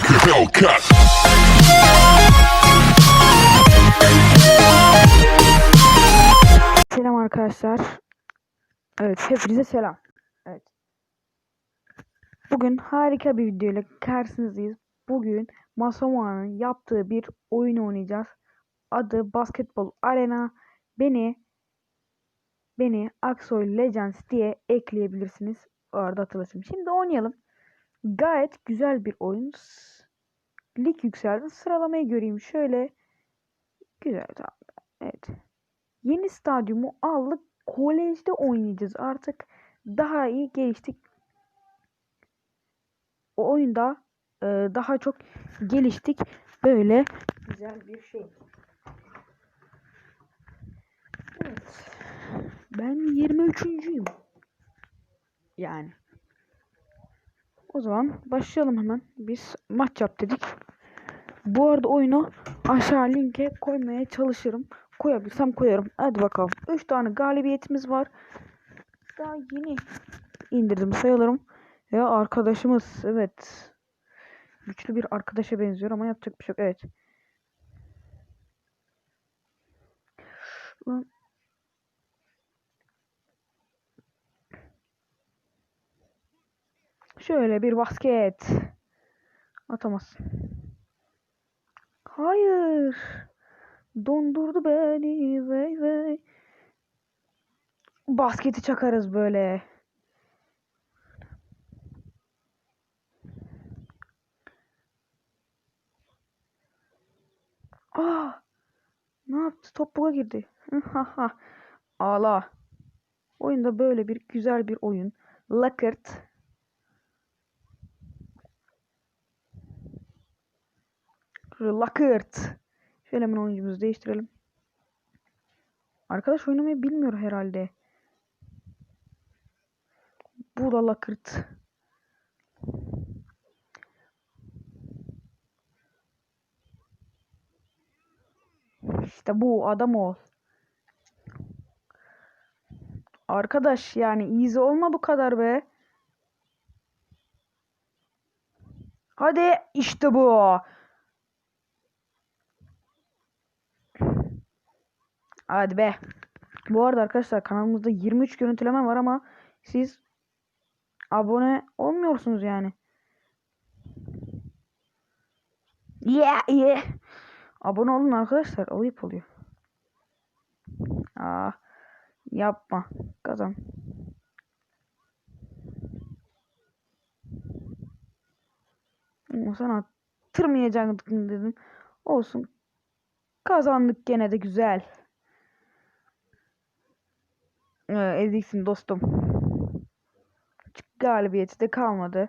like a Hellcat. Selam arkadaşlar. Evet, hepinize selam. Evet. Bugün harika bir video ile karşınızdayız. Bugün Masamua'nın yaptığı bir oyun oynayacağız. Adı Basketbol Arena. Beni beni Aksoy Legends diye ekleyebilirsiniz. Orada hatırlasın. Şimdi oynayalım. Gayet güzel bir oyun. Lig yükseldi. Sıralamayı göreyim. Şöyle güzel tamam. Evet. Yeni stadyumu aldık. Kolejde oynayacağız artık. Daha iyi geliştik. O oyunda e, daha çok geliştik. Böyle güzel bir şey. Evet. Ben 23.'üyüm. Yani. O zaman başlayalım hemen. Biz maç yap dedik. Bu arada oyunu aşağı linke koymaya çalışırım. Koyabilsem koyarım. Hadi bakalım. 3 tane galibiyetimiz var. Daha yeni indirdim sayılırım. Ya arkadaşımız evet. Güçlü bir arkadaşa benziyor ama yapacak bir şey yok. Evet. Lan. Şöyle bir basket. Atamazsın. Hayır. Dondurdu beni vey vey. Basketi çakarız böyle. Aa! Ne yaptı? Top buga girdi. Ağla. Oyunda böyle bir güzel bir oyun. Lakırt. Lakırt. Şöyle hemen oyuncumuzu değiştirelim. Arkadaş oynamayı bilmiyor herhalde. Bu da lakırt. İşte bu adam ol. Arkadaş yani easy olma bu kadar be. Hadi işte bu. Hadi be. Bu arada arkadaşlar kanalımızda 23 görüntüleme var ama siz abone olmuyorsunuz yani. Yeah yeah. Abone olun arkadaşlar. Ayıp oluyor. Aa, yapma. Kazan. Sana tırmayacaktım dedim. Olsun. Kazandık gene de güzel. Ee, eziksin dostum. Galibiyeti de kalmadı.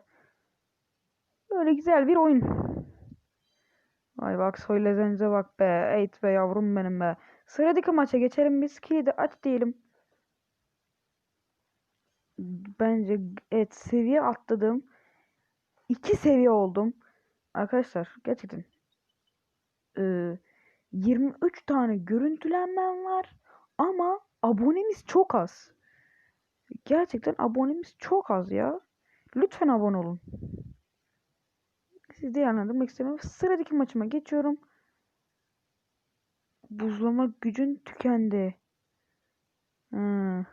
Böyle güzel bir oyun. Ay bak söylesenize bak be. Eğit be yavrum benim be. Sıradaki maça geçelim biz. Kilidi aç diyelim. Bence evet seviye atladım. İki seviye oldum. Arkadaşlar gerçekten. Ee, 23 tane görüntülenmem var. Ama abonemiz çok az. Gerçekten abonemiz çok az ya. Lütfen abone olun. Sizi de yanıltmak istemiyorum. Sıradaki maçıma geçiyorum. Buzlama gücün tükendi. Hmm.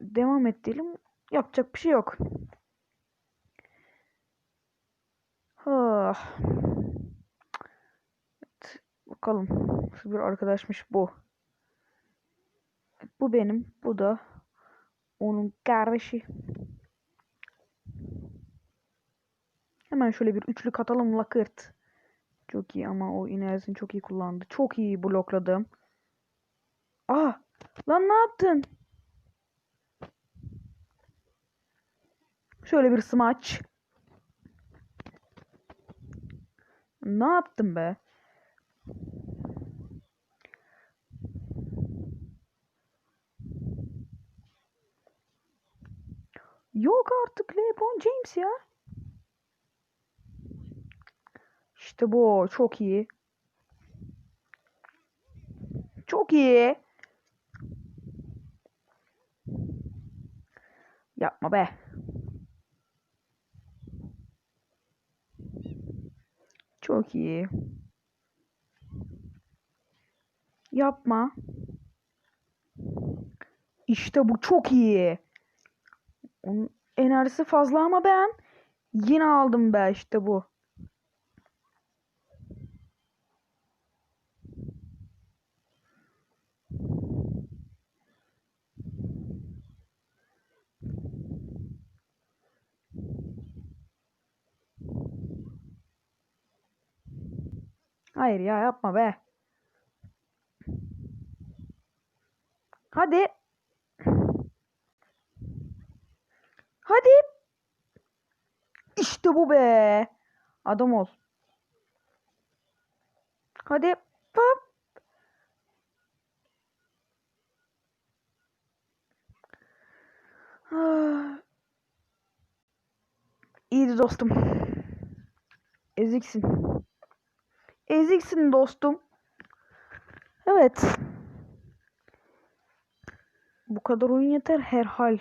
Devam et diyelim. Yapacak bir şey yok. Ah. Evet, bakalım. Nasıl bir arkadaşmış bu. Bu benim. Bu da onun kardeşi. Hemen şöyle bir üçlü katalım lakırt. Çok iyi ama o inerzini çok iyi kullandı. Çok iyi blokladım. Ah! Lan ne yaptın? Şöyle bir smaç. Ne yaptın be? Yok artık LeBron James ya. İşte bu çok iyi. Çok iyi. Yapma be. Çok iyi. Yapma. İşte bu çok iyi. Onun enerjisi fazla ama ben yine aldım be işte bu. Hayır ya yapma be. Hadi. Hadi. İşte bu be. Adam ol. Hadi. Hop. Ah. İyiydi dostum. Eziksin. Eziksin dostum. Evet. Bu kadar oyun yeter herhal.